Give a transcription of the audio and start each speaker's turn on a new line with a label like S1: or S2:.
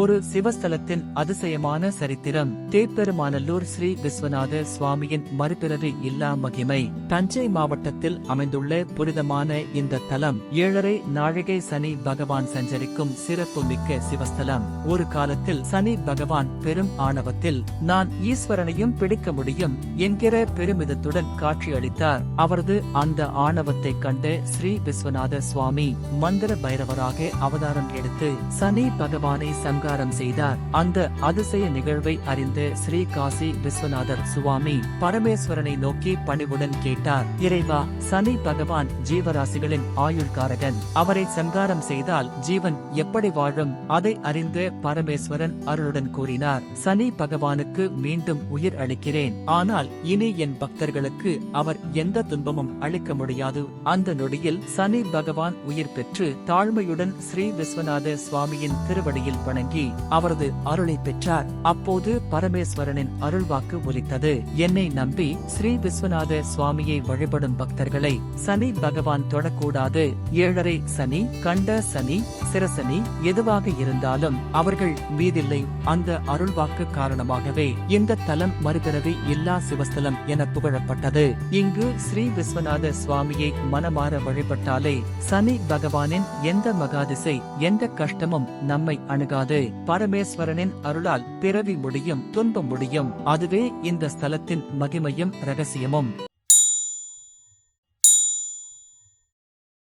S1: ஒரு சிவஸ்தலத்தின் அதிசயமான சரித்திரம். தேப்பெருமானல்லூர் ஸ்ரீ விஸ்வநாத சுவாமியின் மறுபிறவி இல்லா மகிமை. தஞ்சை மாவட்டத்தில் அமைந்துள்ள புனிதமான இந்த தலம் ஏழரை நாழிகை சனி பகவான் சஞ்சரிக்கும் சிறப்பு மிக்க சிவஸ்தலம். ஒரு காலத்தில் சனி பகவான் பெரும் ஆணவத்தில் நான் ஈஸ்வரனையும் பிடிக்க முடியும் என்கிற பெருமிதத்துடன் காட்சியளித்தார் அவரது அந்த ஆணவத்தை கண்டு ஸ்ரீ விஸ்வநாத சுவாமி மந்திர பைரவராக அவதாரம் எடுத்து சனி பகவானை சங்க சங்காரம் செய்தார். அந்த அதிசய நிகழ்வை அறிந்து ஸ்ரீ காசி விஸ்வநாதர் சுவாமி பரமேஸ்வரனை நோக்கி பணிவுடன் கேட்டார். இறைவா சனி பகவான் ஜீவராசிகளின் ஆயுள்காரகன். அவரை சங்காரம் செய்தால் ஜீவன் எப்படி வாழும்? அதை அறிந்து பரமேஸ்வரன் அருளுடன் கூறினார். சனி பகவானுக்கு மீண்டும் உயிர் அளிக்கிறேன். ஆனால் இனி என் பக்தர்களுக்கு அவர் எந்த துன்பமும் அளிக்க முடியாது. அந்த நொடியில் சனி பகவான் உயிர் பெற்று தாழ்மையுடன் ஸ்ரீ விஸ்வநாத சுவாமியின் திருவடியில் வணங்கி அவரது அருளை பெற்றார். அப்போது பரமேஸ்வரனின் அருள்வாக்கு ஒலித்தது. என்னை நம்பி ஸ்ரீ விஸ்வநாத சுவாமியை வழிபடும் பக்தர்களை சனி பகவான் தொடக்கூடாது. ஏழரை சனி கண்ட சனி சிரசனி எதுவாக இருந்தாலும் அவர்கள் மீதில்லை. அந்த அருள்வாக்கு காரணமாகவே இந்த தலம் மறுபிறவி இல்லா சிவஸ்தலம் என புகழப்பட்டது. இங்கு ஸ்ரீ விஸ்வநாத சுவாமியை மனமாற வழிபட்டாலே சனி பகவானின் எந்த மகாதிசை எந்த கஷ்டமும் நம்மை அணுகாது. பரமேஸ்வரனின் அருளால் பிறவி முடியும் துன்பம் முடியும். அதுவே இந்த ஸ்தலத்தின் மகிமையும் ரகசியமும்.